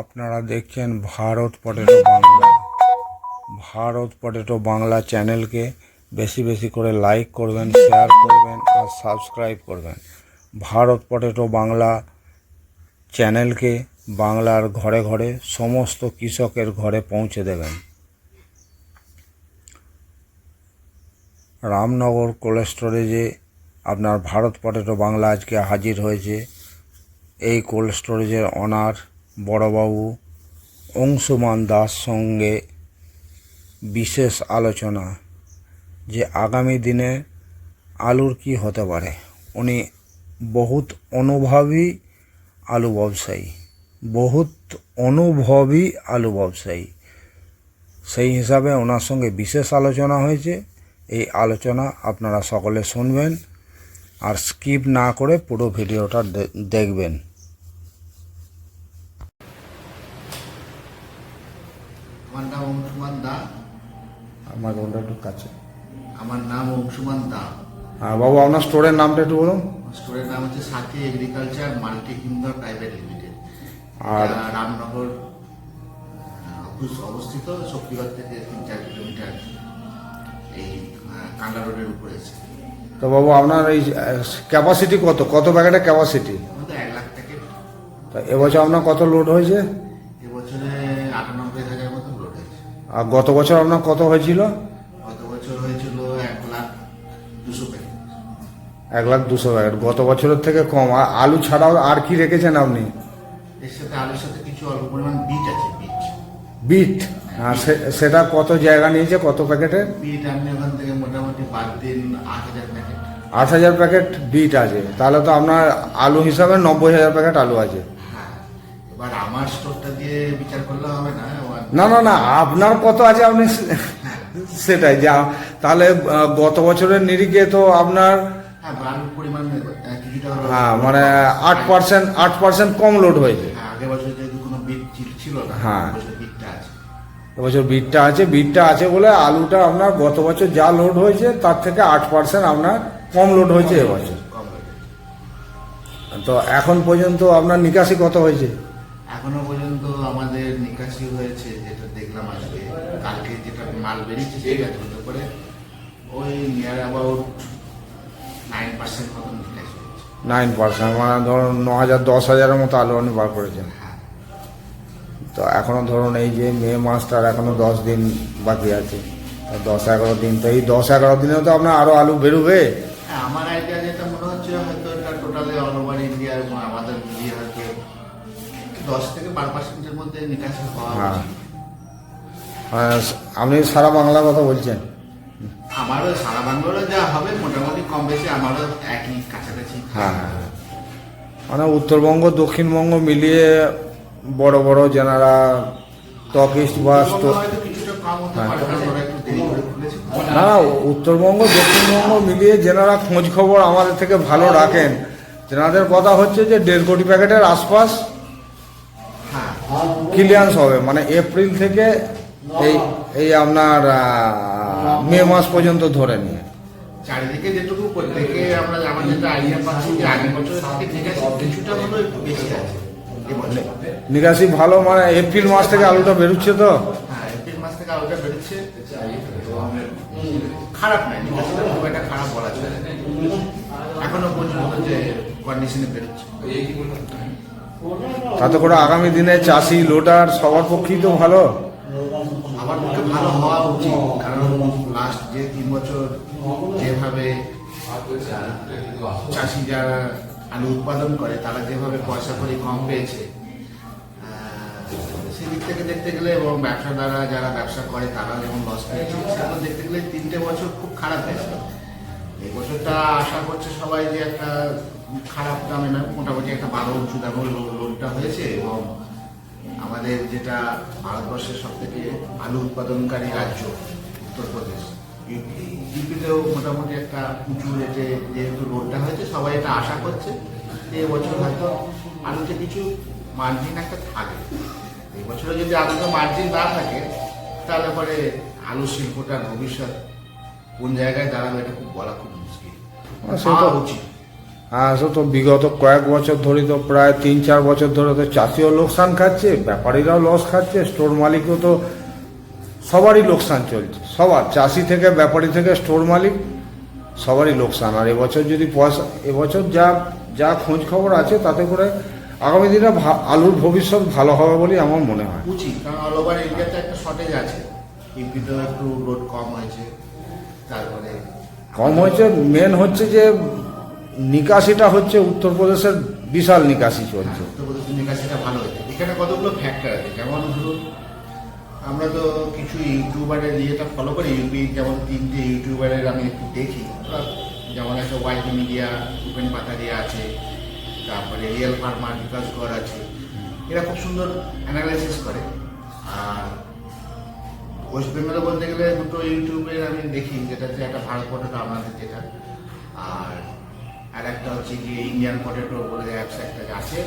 আপনারা দেখছেন Bharat potato Bangla. Bharat potato Bangla চ্যানেলকে বেশি বেশি করে লাইক করবেন শেয়ার করবেন আর সাবস্ক্রাইব করবেন। ভারত পটেটো বাংলা চ্যানেলকে বাংলার ঘরে ঘরে সমস্ত কৃষকের ঘরে পৌঁছে দেবেন। রামনগর কোল্ড স্টোরেজে আপনার ভারত পটেটো বাংলা আজকে হাজির হয়েছে। এই কোল্ড স্টোরেজের অনার বড়বাবু, অংশুমান দাস সঙ্গে বিশেষ আলোচনা যে আগামী দিনে আলুর কি হতে পারে। উনি বহুত অনুভবী আলু ব্যবসায়ী, বহুত অনুভবী আলু ব্যবসায়ী। সেই হিসাবে ওনার সঙ্গে বিশেষ আলোচনা হয়েছে। এই আলোচনা আপনারা সকলে শুনবেন। আর স্কিপ না করে পুরো ভিডিওটা দেখবেন। নাম অংশুমান দা। আমার ওটা একটু কাছে। আমার নাম অংশুমান দা। হ্যাঁ বাবু আপনার স্টোরের নামটা একটু বলুন। স্টোরের নাম হচ্ছে Sathi agriculture multi kingdom private limited. আর রামনগর অবস্থিত শক্তিগড় থেকে তিন চার কিলোমিটার এই কাংলা রোডের উপরে আছে। তো বাবু আপনার এই ক্যাপাসিটি কত? কত প্যাকেটের ক্যাপাসিটি এক লাখ তো এবছর আপনার কত লোড হয়েছে? আর গত বছর আপনার কত হয়েছিল? গত বছর হয়েছিল এক লাখ দুশো প্যাকেট। এক লাখ দুশো প্যাকেট। গত বছরের থেকে কম। আর আলু ছাড়াও আর কি রেখেছেন আপনি? এর সাথে আলুর সাথে কিছু অল্প পরিমাণ বীজ আছে বীজ। বিট হ্যাঁ সেটা কত জায়গা নিয়েছে কত প্যাকেটের বীজ আমি ওখান থেকে মোটামুটি বাদ দিন আট হাজার প্যাকেট। আট হাজার প্যাকেট বিট আছে। তাহলে তো আপনার আলু হিসাবে নব্বই হাজার প্যাকেট আলু আছে। হ্যাঁ এবার আমার স্টোরটা দিয়ে বিচার করলে হবে না। না না না আপনার কত আছে আপনি সেটাই যা তাহলে গত বছরের নিরিখে তো আপনার হ্যাঁ হ্যাঁ মানে আট পার্সেন্ট আট পার্সেন্ট কম লোড হয়েছে। হ্যাঁ আগের বছর যেহেতু কোনো বিট ছিল- ছিল না হ্যাঁ। বিটটা এবছর বিটটা আছে। বিটটা আছে বলে আলুটা আপনার গত বছর যা লোড হয়েছে তার থেকে আট পার্সেন্ট আপনার কম লোড হয়েছে এবছর তো এখন পর্যন্ত আপনার নিকাশি কত হয়েছে? এখনও পর্যন্ত আমাদের নিকাশি হয়েছে কালকে যেটা মাল বেরিয়েছে সেটা ধরতে করে ওই নিয়ার অ্যাবাউট নাইন পার্সেন্ট মতন হয়েছে। নাইন পার্সেন্ট মানে ধরুন ন হাজার দশ হাজারের মতো আলু আপনি বার করেছেন। হ্যাঁ। তো এখনও ধরুন এই যে মে মাসটার এখনও দশ দিন বাকি আছে। দশ এগারো দিন তো এই দশ এগারো দিনেও তো আপনার আরও আলু বেরোবে। হ্যাঁ, আমার আইডিয়া যেটা মনে হচ্ছে হয়তো এটা টোটালি অল ওভার ইন্ডিয়া এবং আমাদের মিলিয়ে হয়তো দশ থেকে বারো পার্সেন্টের মধ্যে নিকাশি হওয়া আপনি সারা বাংলা কথা বলছেন আমারও সারা বাংলারও যা হবে মোটামুটি কম বেশি আমারও একই কাছাকাছি হ্যাঁ হ্যাঁ হ্যাঁ। মানে উত্তরবঙ্গ দক্ষিণবঙ্গ মিলিয়ে বড় বড় যেনারা টক ইস্ট বা হ্যাঁ। না উত্তরবঙ্গ দক্ষিণবঙ্গ মিলিয়ে যেনারা খোঁজ খবর আমাদের থেকে ভালো রাখেন তেনাদের কথা হচ্ছে যে দেড় কোটি প্যাকেটের আশপাশ হ্যাঁ ক্লিয়ারেন্স হবে মানে এপ্রিল থেকে এই এই আপনার মে মাস পর্যন্ত ধরে নিয়ে। চারিদিকে যেটুকু প্রত্যেকে আমরা আমার যেটা আইডিয়া পাচ্ছি যে আগের থেকে ঠিক আছে কিছুটা হলো একটু বেশি আছে। নিকাশি ভালো মানে এপ্রিল মাস থেকে আলুটা বেরোচ্ছে তো? হ্যাঁ এপ্রিল মাস থেকে আলুটা বেরোচ্ছে। খারাপ নয় নিকাশিটা খুব একটা খারাপ বলা যায় এখনও পর্যন্ত যে কন্ডিশনে বেরোচ্ছে। তাতে করে আগামী দিনে চাষি লোডার সবার পক্ষেই তো ভালো। আমার পক্ষে ভালো হওয়া উচিত। কারণ লাস্ট যে তিন বছর যেভাবে চাষি যারা আলু উৎপাদন করে, তারা যেভাবে পয়সা করি কম পেয়েছে সেদিক থেকে দেখতে গেলে এবং ব্যবসা দ্বারা যারা ব্যবসা করে তারা যেমন লস পেয়েছে, সেগুলো দেখতে গেলে তিনটে বছর খুব খারাপ হয়েছে এই বছরটা আশা করছে সবাই যে একটা খারাপ দামে না, মোটামুটি একটা ভালো উঁচু দামের লোনটা হয়েছে এবং আমাদের যেটা ভারতবর্ষের সব থেকে আলু উৎপাদনকারী রাজ্য উত্তরপ্রদেশ। ইউপিতেও মোটামুটি একটা উঁচু রেটে যেহেতু লোনটা হয়েছে সবাই এটা আশা করছে যে এবছর হয়তো আলুতে কিছু মার্জিন একটা থাকে। এই বছরে যদি আলুতে মার্জিন না থাকে তাহলে পরে আলু শিল্পটার ভবিষ্যৎ কোন জায়গায় দাঁড়াবে এটা খুব বলা খুব মুশকিল। হ্যাঁ, উচিত। হ্যাঁ সে তো বিগত কয়েক বছর ধরে তো প্রায় তিন চার বছর ধরে তো চাষিও লোকসান খাচ্ছে ব্যাপারীরাও লস খাচ্ছে স্টোর মালিকও তো সবারই লোকসান চলছে। সবার চাষি থেকে ব্যাপারী থেকে স্টোর মালিক সবারই লোকসান। আর এবছর যদি পয়সা এবছর যা যা খোঁজ খবর আছে তাতে করে আগামী দিনে আলুর ভবিষ্যৎ ভালো হবে বলেই আমার মনে হয়। উচিত কারণ অল ওভার ইন্ডিয়াতে একটা শর্টেজ আছে। ইউপিতেও একটু লোড কম হয়েছে তারপরে কম হয়েছে মেন হচ্ছে যে নিকাশিটা হচ্ছে উত্তরপ্রদেশের বিশাল নিকাশি চলছে। উত্তরপ্রদেশের নিকাশিটা ভালো হয়েছে। এখানে কতগুলো ফ্যাক্টর আছে? যেমন ধরুন আমরা তো কিছু ইউটিউবারের ইয়েটা ফলো করি, ইউপি যেমন তিনটে ইউটিউবারের আমি একটু দেখি। যেমন একটা ওয়াইটি মিডিয়া উপেন পাতারিয়া আছে, তারপরে রিয়েল ফার্মার বিকাশ গড় আছে। এরা খুব সুন্দর অ্যানালাইসিস করে। আর ওয়েস্ট বেঙ্গলে বলতে গেলে দুটো ইউটিউবের আমি দেখি, যেটা হচ্ছে একটা ভারত পটেটো আমাদের যেটা। আর আর একটা হচ্ছে গিয়ে ইন্ডিয়ান পটেটো বলে অ্যাপস একটা আছে,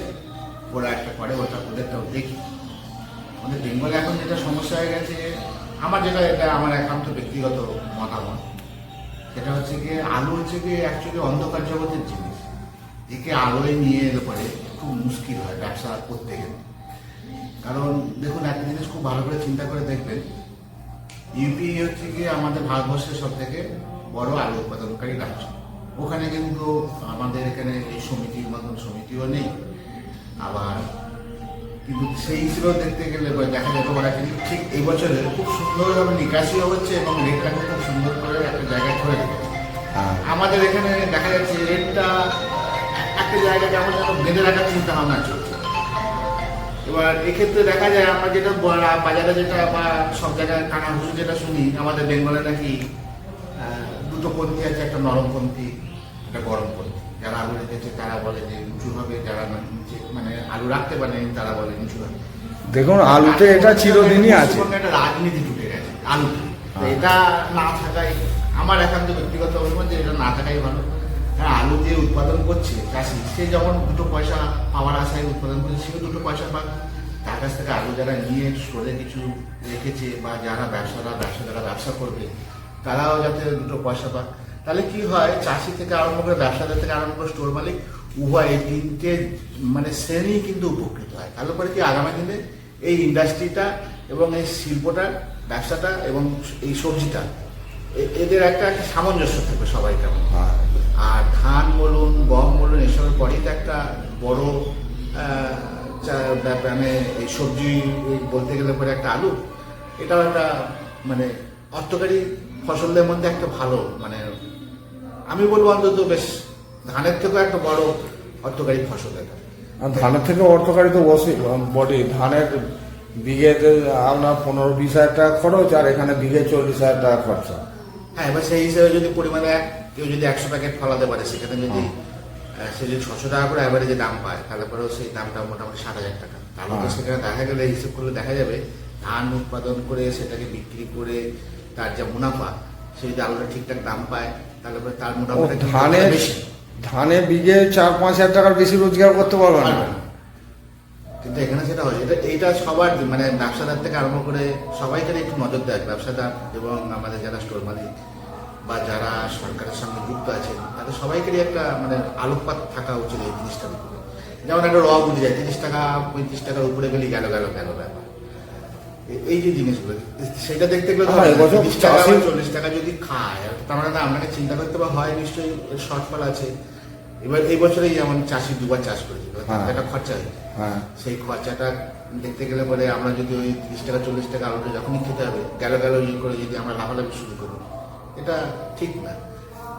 ওরা একটা করে, ওটা ওদেরটাও দেখি। আমাদের বেঙ্গলে এখন যেটা সমস্যা হয়ে গেছে, আমার যেটা, এটা আমার একান্ত ব্যক্তিগত মতামত। সেটা হচ্ছে গিয়ে আলু হচ্ছে গিয়ে অ্যাকচুয়ালি অন্ধকার জগতের জিনিস। একে আলোয় নিয়ে এলে পরে খুব মুশকিল হয় ব্যবসা করতে গেলে। কারণ দেখুন, একটা জিনিস খুব ভালো করে চিন্তা করে দেখবেন ইউপি হচ্ছে গিয়ে আমাদের ভারতবর্ষের সব থেকে বড় আলু উৎপাদনকারী রাজ্য। ওখানে কিন্তু আমাদের এখানে এই সমিতির মতন সমিতিও নেই। আবার কিন্তু সেই হিসেবেও দেখতে গেলে দেখা যাবে ওরা কিন্তু ঠিক এই বছরে খুব সুন্দরভাবে নিকাশিও হচ্ছে এবং রেটটাকে খুব সুন্দর করে একটা জায়গায় ধরে হ্যাঁ। আমাদের এখানে দেখা যাচ্ছে রেটটা একটা জায়গায় কেমন যেন বেঁধে রাখার চিন্তা ভাবনা চলছে। এবার এক্ষেত্রে দেখা যায় আমরা যেটা বাজারে যেটা বা সব জায়গায় কানাঘুষি যেটা শুনি আমাদের বেঙ্গলে নাকি দুটো পন্থী আছে একটা নরমপন্থী একটা গরমপন্থী। যারা আলু রেখেছে তারা বলে যে উঁচু হবে যারা নিচে মানে আলু রাখতে পারেনি তারা বলে নিচু হবে। দেখুন আলুতে এটা চিরদিনই আছে। একটা রাজনীতি ঢুকে গেছে আলু হ্যাঁ। এটা না থাকাই আমার একান্ত ব্যক্তিগত অভিমত যে এটা না থাকাই ভালো। হ্যাঁ আলু যে উৎপাদন করছে চাষি সে যখন দুটো পয়সা পাওয়ার আশায় উৎপাদন করছে সেও দুটো পয়সা পাক। তার কাছ থেকে আলু যারা নিয়ে স্টোরে কিছু রেখেছে বা যারা ব্যবসারা ব্যবসা যারা ব্যবসা করবে তারাও যাতে দুটো পয়সা পাক তাহলে কি হয় চাষি থেকে আরম্ভ করে ব্যবসাদার থেকে আরম্ভ করে স্টোর মালিক উভয় এই তিনটে মানে শ্রেণি কিন্তু উপকৃত হয়। তাহলে পরে কি আগামী দিনে এই ইন্ডাস্ট্রিটা এবং এই শিল্পটা ব্যবসাটা এবং এই সবজিটা এদের একটা সামঞ্জস্য থাকবে সবাই কেমন। হ্যাঁ। আর ধান বলুন গম বলুন এসবের পরেই তো একটা বড় মানে এই সবজি বলতে গেলে পরে একটা আলু এটাও একটা মানে অর্থকারী ফসলের মধ্যে একটা ভালো মানে আমি বলব অন্তত বেশ ধানের থেকেও একটা বড় অর্থকারী ফসল এটা। ধানের থেকে অর্থকারী তো বসে বটে। ধানের বিঘেতে আপনার পনেরো বিশ হাজার টাকা খরচ আর এখানে বিঘে চল্লিশ হাজার টাকা খরচা। হ্যাঁ এবার সেই হিসেবে যদি পরিমাণে কেউ যদি একশো প্যাকেট ফলাতে পারে সেখানে যদি সে যদি ছশো টাকা করে অ্যাভারেজে দাম পায় তাহলে পরেও সেই দামটা মোটামুটি ষাট হাজার টাকা। তাহলে তো হ্যাঁ। সেখানে দেখা গেলে হিসেব করলে দেখা যাবে ধান উৎপাদন করে সেটাকে বিক্রি করে তার যা মুনাফা সে যদি আলুটা ঠিকঠাক দাম পায় তাহলে তার মুনাফাটা বেশি। ধানে বিঘে চার পাঁচ হাজার টাকার বেশি রোজগার করতে পারবে না। কিন্তু এখানে সেটা হয় এটা এইটা সবার মানে ব্যবসাদার থেকে আরম্ভ করে সবাইকে একটু নজর দেয় ব্যবসাদার এবং আমাদের যারা স্টোর মালিক বা যারা সরকারের সঙ্গে যুক্ত আছেন তাদের সবাইকেরই একটা মানে আলোকপাত থাকা উচিত এই জিনিসটার উপরে। যেমন একটা র বুঝে যায় তিরিশ টাকা পঁয়ত্রিশ টাকার উপরে গেলে গেল গেল গেল। ব্যাপার এই যে জিনিসগুলো সেটা দেখতে গেলে তিরিশ টাকা চল্লিশ টাকা যদি খায় তার মানে আপনাকে চিন্তা করতে হবে হয় নিশ্চয়ই শর্টফল আছে। এবার এই বছরেই যেমন চাষি দুবার চাষ করেছিল হ্যাঁ। একটা খরচা হ্যাঁ। সেই খরচাটা দেখতে গেলে আমরা যদি ওই তিরিশ টাকা চল্লিশ টাকা আলুটা যখনই খেতে হবে গেল গেল ইয়ে করে যদি আমরা লাফালাফি শুরু করি এটা ঠিক না।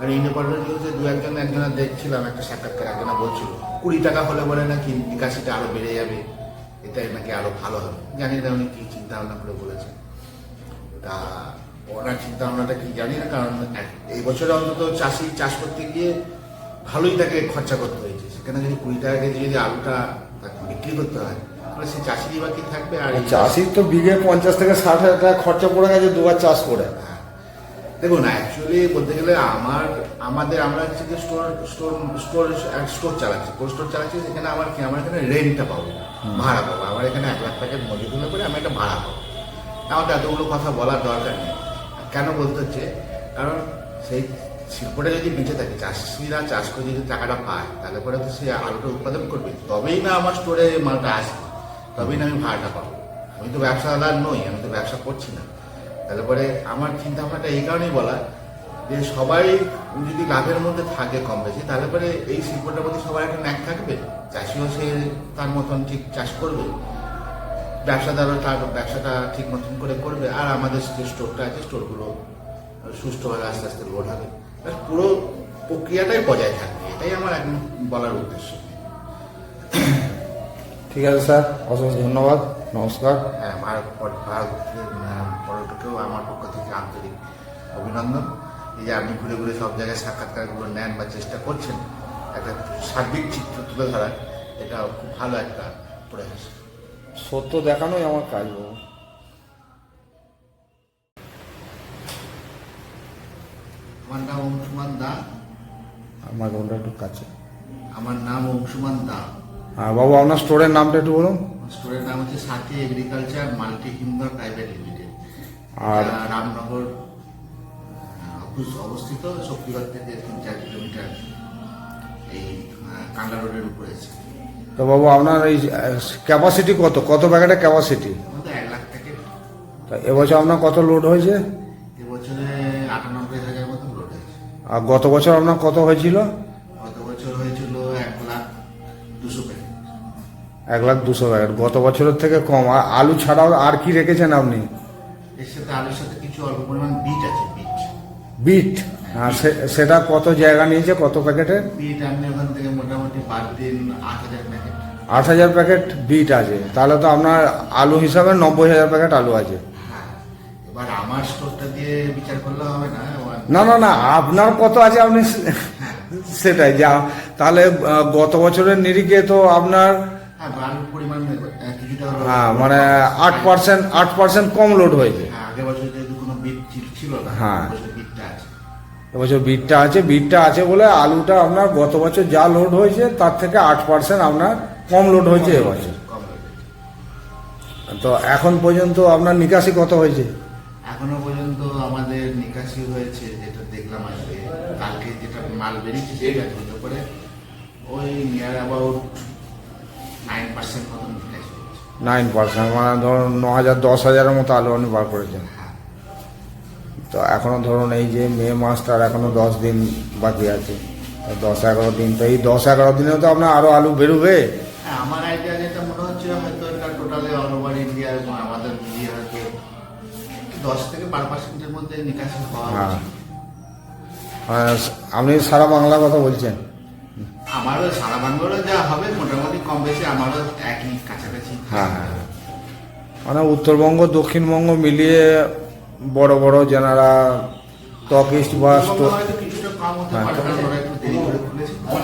আর ইন্ডিপেন্ডেন্ট নিউজে দু একজন একজনা দেখছিলাম একটা সাক্ষাৎকার একজনা বলছিল কুড়ি টাকা হলে বলে নাকি নিকাশিটা আরও বেড়ে যাবে। এটাই নাকি আরও ভালো হবে। জানি না উনি কি চিন্তা ভাবনা করে বলেছেন। তা ওনার চিন্তা ভাবনাটা কি জানি না কারণ এই বছরে অন্তত চাষি চাষ করতে গিয়ে ভালোই তাকে খরচা করতে হয়েছে। সেখানে যদি কুড়ি টাকা কেজি যদি আলুটা তাকে বিক্রি করতে হয় তাহলে সেই চাষিরই বা কি থাকবে আর চাষির তো বিঘে পঞ্চাশ থেকে ষাট হাজার টাকা খরচা পড়ে গেছে দুবার চাষ করে। হ্যাঁ। দেখুন অ্যাকচুয়ালি বলতে গেলে আমার, আমাদের, আমরা হচ্ছে যে স্টোর স্টোর স্টোর স্টোর চালাচ্ছি। কোল্ড স্টোর চালাচ্ছি সেখানে আমার কি আমার এখানে রেন্টটা পাবো, ভাড়া পাবো। আমার এখানে এক লাখ মজুত হলে পরে আমি একটা ভাড়া পাবো। আমাদের এতগুলো কথা বলার দরকার নেই। কেন বলতে হচ্ছে? কারণ সেই শিল্পটা যদি বেঁচে থাকে, চাষিরা চাষ করে যদি টাকাটা পায়, তাহলে পরে তো সে আলুটা উৎপাদন করবে। তবেই না আমার স্টোরে মালটা আসবে। তবেই না আমি ভাড়াটা পাবো। আমি তো ব্যবসাদার নই, আমি তো ব্যবসা করছি না। তাহলে পরে আমার চিন্তা ভাবনাটা এই কারণেই বলা যে সবাই যদি লাভের মধ্যে থাকে কম বেশি, তাহলে পরে এই শিল্পটার প্রতি সবার একটা ন্যাক থাকবে? চাষিও সে তার মতন ঠিক চাষ করবে, ব্যবসাদারও তার ব্যবসাটা ঠিক মতন করে করবে, আর আমাদের যে স্টোরটা আছে, স্টোরগুলো সুষ্ঠুভাবে আস্তে আস্তে লোড হবে। পুরো প্রক্রিয়াটাই বজায় থাকবে, এটাই আমার একদম বলার উদ্দেশ্য। ঠিক আছে, স্যার। অশেষ ধন্যবাদ। নমস্কার। হ্যাঁ ভারত ভারত পর্যটকেও আমার পক্ষ থেকে আন্তরিক অভিনন্দন। এই যে আপনি ঘুরে ঘুরে সব জায়গায় সাক্ষাৎকারগুলো নেন বা চেষ্টা করছেন একটা সার্বিক চিত্র তুলে ধরার এটা খুব ভালো একটা প্রয়াস সত্য দেখানোই আমার কাজ বাবু। আমার নাম অংশুমান দা। আমার ওটা একটু কাছে। আমার নাম অংশুমান দা। হ্যাঁ বাবু আপনার স্টোরের নামটা একটু বলুন। স্টোরের নাম হচ্ছে Sathi agriculture multi Himdar private limited. আর রামনগর অবস্থিত শক্তিগড় থেকে তিন চার কিলোমিটার এই আহ, রোডের উপরে আছে। তো বাবু আপনার এই ক্যাপাসিটি কত? কত প্যাকেটের ক্যাপাসিটি এক লাখ থেকে তা এবছর আপনার কত লোড হয়েছে? এবছরে আটানব্বই হাজার মতন লোড আছে আর গত বছর আপনার কত হয়েছিল? এক লাখ দুশো প্যাকেট গত বছরের থেকে কম। আর আলু ছাড়াও আর কি রেখেছেন আপনি? এর সাথে আলুর সাথে কিছু অল্প পরিমাণ বীজ আছে বীজ। বিট হ্যাঁ সেটা কত জায়গা নিয়েছে কত প্যাকেটের বীজ আপনি ওখান থেকে মোটামুটি পার দিন আট হাজার প্যাকেট। আট হাজার প্যাকেট বিট আছে। তাহলে তো আপনার আলু হিসাবে নব্বই হাজার প্যাকেট আলু আছে। হ্যাঁ এবার আমার স্টোরটা দিয়ে বিচার করলে হবে না না না না আপনার কত আছে আপনি সেটাই যা তাহলে গত বছরের নিরিখে তো আপনার হ্যাঁ হ্যাঁ মানে আট পার্সেন্ট আট পার্সেন্ট কম লোড হয়েছে হ্যাঁ হ্যাঁ। এবছর বিটটা আছে। বিটটা আছে বিটটা আছে বলে আলুটা আপনার গত বছর যা লোড হয়েছে তার থেকে আট পার্সেন্ট আপনার কম লোড হয়েছে এবছর। তো এখন পর্যন্ত আপনার নিকাশি কত হয়েছে? এখনও পর্যন্ত আমাদের নিকাশি হয়েছে যেটা দেখলাম আজকে কালকে যেটা মাল বেরিয়েছে ওই নিয়ার অ্যাবাউট নাইন পার্সেন্ট মানে ধরুন ন হাজার দশ হাজারের মতো আলু আপনি বার করেছেন। হ্যাঁ। তো এখনও ধরুন এই যে মে মাসটার এখনও দশ দিন বাকি আছে। দশ এগারো দিন তো এই দশ এগারো দিনেও তো আপনার আরও আলু বেরোবে। হ্যাঁ, আমার আইডিয়া যেটা মনে হচ্ছে হয়তো এটা টোটালি অল ওভার ইন্ডিয়া আমাদের মিলিয়ে হয়তো দশ থেকে বারো পার্সেন্টের মধ্যে নিকাশি হওয়া হ্যাঁ। আপনি সারা বাংলা কথা বলছেন। আমারও সারা বাংলারও যা হবে মোটামুটি কম বেশি আমারও একই কাছাকাছি। হ্যাঁ হ্যাঁ। মানে উত্তরবঙ্গ দক্ষিণবঙ্গ মিলিয়ে বড় বড় যেনারা টক ইস্ট বা হ্যাঁ।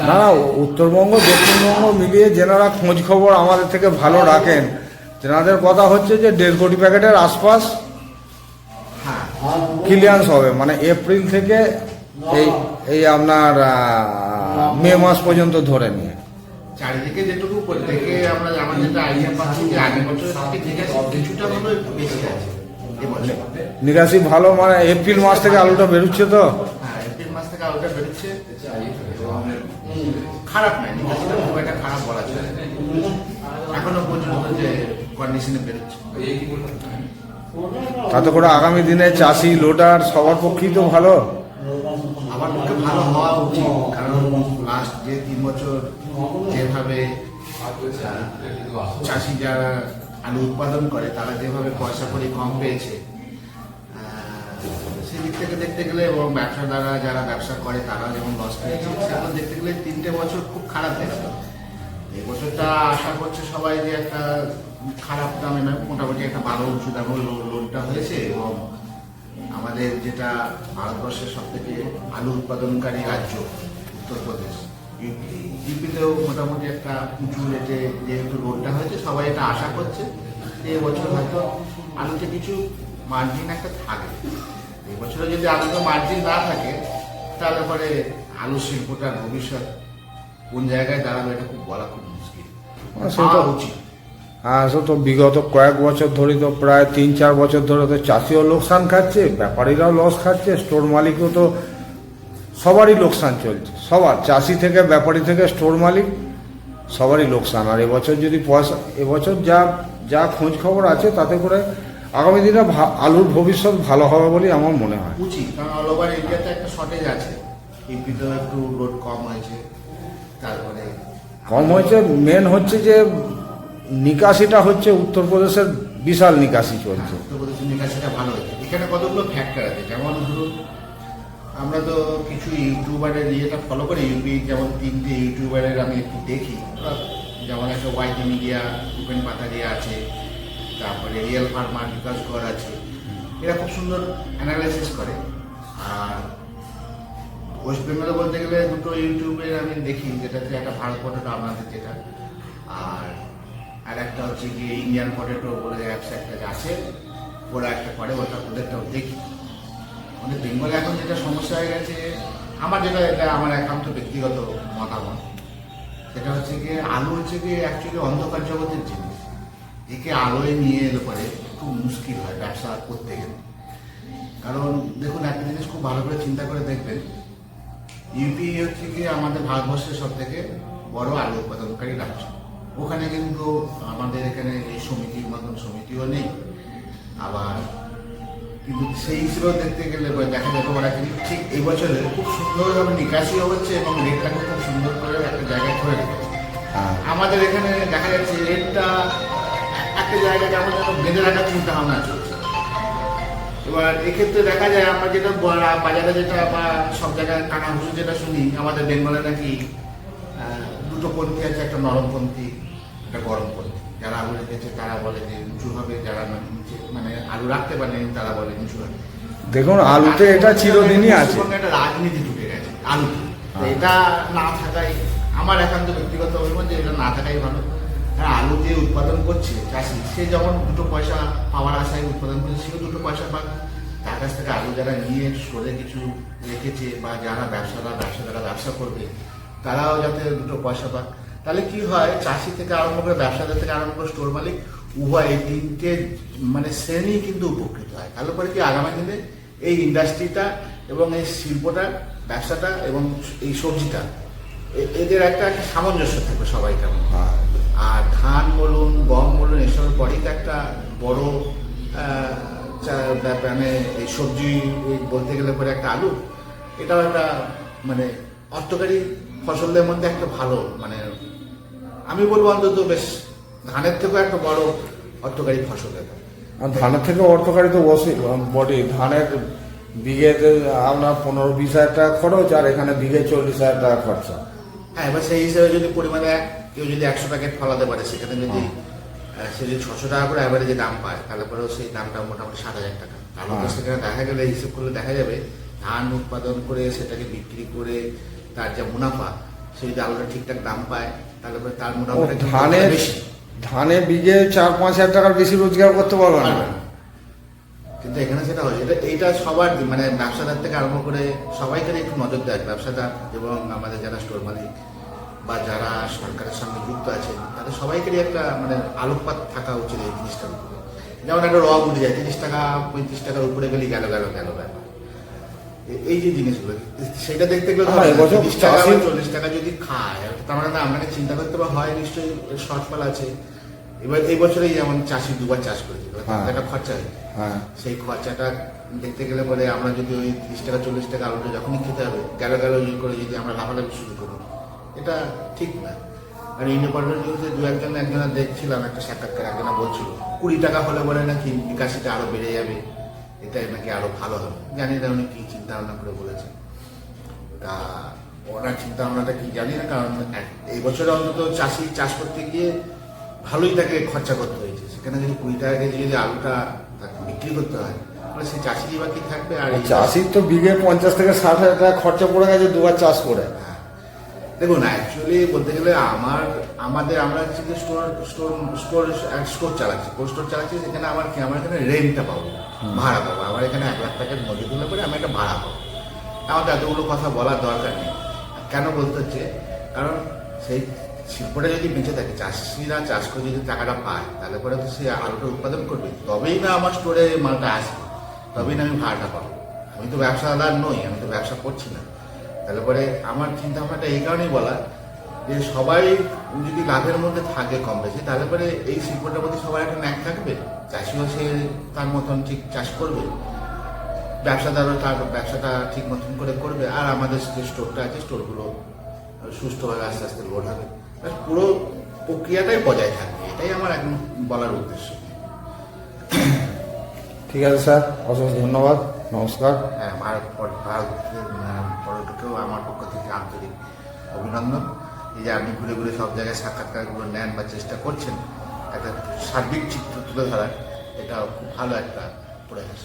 না না উত্তরবঙ্গ দক্ষিণবঙ্গ মিলিয়ে যেনারা খোঁজ খবর আমাদের থেকে ভালো রাখেন। তেনাদের কথা হচ্ছে যে দেড় কোটি প্যাকেটের আশপাশ ক্লিয়ারেন্স হবে মানে এপ্রিল থেকে এই এই আপনার মে মাস পর্যন্ত ধরে নিয়ে। চারিদিকে যেটুকু থেকে আমরা আমার যেটা আইডিয়া পাচ্ছি যে আগের থেকে নিকাশি কিছুটা বেশি আছে। নিকাশি ভালো মানে এপ্রিল মাস থেকে আলুটা বেরোচ্ছে তো। হ্যাঁ এপ্রিল মাস থেকে আলুটা বেরোচ্ছে। খারাপ নয় নিকাশিটা খুব একটা খারাপ বলা যায় এখনও পর্যন্ত যে কন্ডিশনে বেরোচ্ছে। তাতে করে আগামী দিনে চাষি লোডার সবার পক্ষেই তো ভালো। পক্ষে ভালো হওয়া উচিত। কারণ লাস্ট যে তিন বছর যেভাবে চাষি যারা আলু উৎপাদন করে, তারা যেভাবে পয়সা করি কম পেয়েছে সেদিক থেকে দেখতে গেলে এবং ব্যবসাদাররা যারা ব্যবসা করে, তারা যেমন লস পেয়েছে, সেগুলো দেখতে গেলে তিনটে বছর খুব খারাপ গেছে এই বছরটা আশা করছে সবাই যে একটা খারাপ দামে নয় মোটামুটি একটা ভালো উঁচু দামে লোনটা হয়েছে এবং আমাদের যেটা ভারতবর্ষের সব থেকে আলু উৎপাদনকারী রাজ্য উত্তরপ্রদেশ ইউপিতেও মোটামুটি একটা উঁচু রেটে যেহেতু লোনটা হয়েছে সবাই এটা আশা করছে যে এবছর হয়তো আলুতে কিছু মার্জিন একটা থাকে এবছরে যদি আলুতে মার্জিন না থাকে তাহলে পরে আলু শিল্পটার ভবিষ্যৎ কোন জায়গায় দাঁড়াবে এটা খুব বলা খুব মুশকিল। পাওয়া উচিত। তো বিগত কয়েক বছর ধরে তো প্রায় তিন চার বছর ধরে তো চাষিও লোকসান খাচ্ছে ব্যাপারীরাও লস খাচ্ছে স্টোর মালিকও তো সবারই লোকসান চলছে। সবার চাষি থেকে ব্যাপারী থেকে স্টোর মালিক সবারই লোকসান। আর এবছর যদি পয়সা এবছর যা যা খোঁজ খবর আছে তাতে করে আগামী দিনে আলুর ভবিষ্যৎ ভালো হবে বলেই আমার মনে হয়। উচিত কারণ অল ওভার ইন্ডিয়াতে একটা শর্টেজ আছে। একটু লোড কম হয়েছে তারপরে কম হয়েছে মেন হচ্ছে যে নিকাশিটা হচ্ছে উত্তরপ্রদেশের বিশাল নিকাশি চলছে। উত্তরপ্রদেশের নিকাশিটা ভালো হয়েছে। এখানে কতগুলো ফ্যাক্টর আছে? যেমন ধরুন, আমরা তো কিছু ইউটিউবারের ইয়েটা ফলো করি, ইউপি যেমন তিনটে ইউটিউবারের আমি একটু দেখি। যেমন একটা ওয়াইটি মিডিয়া উপেন পাতারিয়া আছে, তারপরে রিয়েল ফার্মার বিকাশ কর আছে। এরা খুব সুন্দর অ্যানালাইসিস করে। আর ওয়েস্ট বেঙ্গলে বলতে গেলে দুটো ইউটিউবের আমি দেখি, যেটাতে একটা ভারত পটেটো আপনাদের যেটা। আর আর একটা হচ্ছে গিয়ে ইন্ডিয়ান পটেটো বলে অ্যাপস একটা আছে, ওরা একটা করে, ওটা ওদেরটাও দেখি আমাদের বেঙ্গলে এখন যেটা সমস্যা হয়ে গেছে, আমার যেটা, এটা আমার একান্ত ব্যক্তিগত মতামত, সেটা হচ্ছে গিয়ে আলু হচ্ছে গিয়ে অ্যাকচুয়ালি অন্ধকার জগতের জিনিস। একে আলোয় নিয়ে এলে পরে খুব মুশকিল হয় ব্যবসা করতে গেলে। কারণ দেখুন, একটা জিনিস খুব ভালো করে চিন্তা করে দেখবেন ইউপি হচ্ছে কি আমাদের ভারতবর্ষের সব থেকে বড় আলু উৎপাদনকারী রাজ্য। ওখানে কিন্তু আমাদের এখানে এই সমিতির মতন সমিতিও নেই। আবার কিন্তু সেই হিসেবেও দেখতে গেলে দেখা যাবে ওরা কিন্তু ঠিক এই বছরে খুব সুন্দরভাবে নিকাশিও হচ্ছে এবং রেটটাকে খুব সুন্দর করে একটা জায়গায় ধরে রেখেছে। হ্যাঁ। আমাদের এখানে দেখা যাচ্ছে রেটটা একটা জায়গায় যেন বেঁধে রাখার চিন্তা ভাবনা চলছে। এবার এক্ষেত্রে দেখা যায় আমরা যেটা বাজারে যেটা বা সব জায়গায় কানাঘুষো যেটা শুনি আমাদের বেঙ্গলে নাকি আহ, দুটো পন্থী আছে একটা নরমপন্থী একটা গরমপন্থী যারা আলু রেখেছে তারা বলে যে উঁচু হবে যারা মানে আলু রাখতে পারেনি তারা বলে নিচু হবে। দেখুন আলুতে এটা চিরদিনই আছে। একটা রাজনীতি ঢুকে গেছে আলু হ্যাঁ। এটা না থাকাই আমার একান্ত ব্যক্তিগত অভিমত যে এটা না থাকাই ভালো। আর আলু যে উৎপাদন করছে চাষি সে যেমন দুটো পয়সা পাওয়ার আশায় উৎপাদন করছে সেও দুটো পয়সা পাক। তার কাছ থেকে আলু যারা নিয়ে সরে কিছু রেখেছে বা যারা ব্যবসাদার ব্যবসাদারা ব্যবসা করবে তারাও যাতে দুটো পয়সা পাক তাহলে কি হয়, চাষি থেকে আরম্ভ করে ব্যবসাদার থেকে আরম্ভ করে স্টোর মালিক, উভয় এই তিনটে মানে শ্রেণি কিন্তু উপকৃত হয় তাহলে পরে কি আগামী দিনে এই ইন্ডাস্ট্রিটা এবং এই শিল্পটা, ব্যবসাটা এবং এই সবজিটা এদের একটা একটা সামঞ্জস্য থাকবে সবাই। হ্যাঁ। আর ধান বলুন, গম বলুন, এসবের পরেই তো একটা বড় মানে এই সবজি বলতে গেলে পরে একটা আলু, এটাও একটা মানে অর্থকারী ফসলের মধ্যে একটা ভালো মানে আমি বলব অন্তত বেশ ধানের থেকেও একটা বড় অর্থকারী ফসল এটা। ধানের থেকে অর্থকারী তো বসে বটে ধানের বিঘেতে আপনার পনেরো বিশ হাজার টাকা খরচ আর এখানে বিঘে চল্লিশ হাজার টাকা খরচা। হ্যাঁ এবার সেই হিসাবে যদি পরিমাণে এক- কেউ যদি একশো প্যাকেট ফলাতে পারে সেখানে যদি সে যদি ছশো টাকা করে অ্যাভারেজে দাম পায় তাহলে পরেও সেই দামটা মোটামুটি সাত হাজার টাকা। তাহলে হ্যাঁ। সেখানে দেখা গেলে হিসেব করলে দেখা যাবে ধান উৎপাদন করে সেটাকে বিক্রি করে তার যা মুনাফা সে যদি আলুটা ঠিকঠাক দাম পায় তাহলে তার মুনাফাটা বেশি। ধানে বিঘে চার পাঁচ হাজার টাকার বেশি রোজগার করতে পারবে না। কিন্তু এখানে সেটা হয় এটা এইটা সবার মানে ব্যবসাদার থেকে আরম্ভ করে সবাইকে একটু নজর দেয় ব্যবসাদার এবং আমাদের যারা স্টোর মালিক বা যারা সরকারের সঙ্গে যুক্ত আছেন তাদের সবাইকেরই একটা মানে আলোকপাত থাকা উচিত এই জিনিসটার উপরে। যেমন একটা রব উঠে যায় তিরিশ টাকা পঁয়ত্রিশ টাকার উপরে গেলে গেল গেল গেল। ব্যাপার এই যে জিনিসগুলো সেটা দেখতে গেলে তিরিশ টাকা বা চল্লিশ টাকা যদি খায় তার মানে না আপনাকে চিন্তা করতে হবে? হয় নিশ্চয়ই শর্টফল আছে। এবার এই বছরেই যেমন চাষি দুবার চাষ করেছে হ্যাঁ। একটা খরচা হয়েছে। হ্যাঁ। সেই খরচাটা দেখতে গেলে পরে আমরা যদি ওই তিরিশ টাকা চল্লিশ টাকা আলুটা যখনই খেতে হবে গেল গেল ইয়ে করে যদি আমরা লাফালাফি শুরু করি এটা ঠিক না। আর ইন্ডিপেন্ডেন্ট নিউজে দু একজন একজনা দেখছিলাম একটা সাক্ষাৎকার একজনা বলছিল কুড়ি টাকা হলে বলে নাকি বিকাশিটা আরও বেড়ে যাবে। এটাই নাকি আরও ভালো হবে। জানি না উনি কি চিন্তা ভাবনা করে বলেছেন। তা ওনার চিন্তা ভাবনাটা কি জানি না, কারণ এই বছরে অন্তত চাষি চাষ করতে গিয়ে ভালোই তাকে খরচা করতে হয়েছে। সেখানে যদি কুড়ি টাকা কেজি যদি আলুটা তাকে বিক্রি করতে হয়, তাহলে সেই চাষিরই বাকি থাকবে আর চাষির তো বিঘে পঞ্চাশ থেকে ষাট হাজার টাকা খরচা পড়ে গেছে, দুবার চাষ করে। দেখুন অ্যাকচুয়ালি বলতে গেলে আমার আমাদের আমরা হচ্ছে যে স্টোর স্টোর স্টোর স্টোর চালাচ্ছি। কোল্ড স্টোর চালাচ্ছি সেখানে আমার কি আমার এখানে রেন্টটা পাবো ভাড়া পাবো। আমার এখানে এক লাখ টাকার মজুরি তুলে পরে আমি একটা ভাড়া পাবো। আমাদের এতগুলো কথা বলার দরকার নেই। কেন বলতে হচ্ছে? কারণ সেই শিল্পটা যদি বেঁচে থাকে চাষিরা চাষ করে যদি টাকাটা পায় তাহলে পরে তো সে আলুটা উৎপাদন করবে। তবেই না আমার স্টোরে মালটা আসবে। তবেই না আমি ভাড়াটা পাবো। আমি তো ব্যবসাদার নই আমি তো ব্যবসা করছি না। তাহলে পরে আমার চিন্তা ভাবনাটা এই কারণেই বলা যে সবাই যদি লাভের মধ্যে থাকে কম বেশি, তাহলে পরে এই শিল্পটার প্রতি সবার একটা ন্যাক থাকবে? চাষিও সে তার মতন ঠিক চাষ করবে। ব্যবসাদারও তার ব্যবসাটা ঠিক মতন করে করবে, আর আমাদের যে স্টোরটা আছে, স্টোরগুলো সুষ্ঠুভাবে আস্তে আস্তে লোড হবে। পুরো প্রক্রিয়াটাই বজায় থাকবে, এটাই আমার এখন বলার উদ্দেশ্য। ঠিক আছে স্যার। অশেষ ধন্যবাদ। নমস্কার। হ্যাঁ ভারত পর- পর্যটকেও আমার পক্ষ থেকে আন্তরিক অভিনন্দন। এই যে আপনি ঘুরে ঘুরে সব জায়গায় সাক্ষাৎকারগুলো নেন বা চেষ্টা করছেন একটা সার্বিক চিত্র তুলে ধরার এটা খুব ভালো একটা প্রয়াস।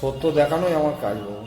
সত্য দেখানোই আমার কাজ বাবু।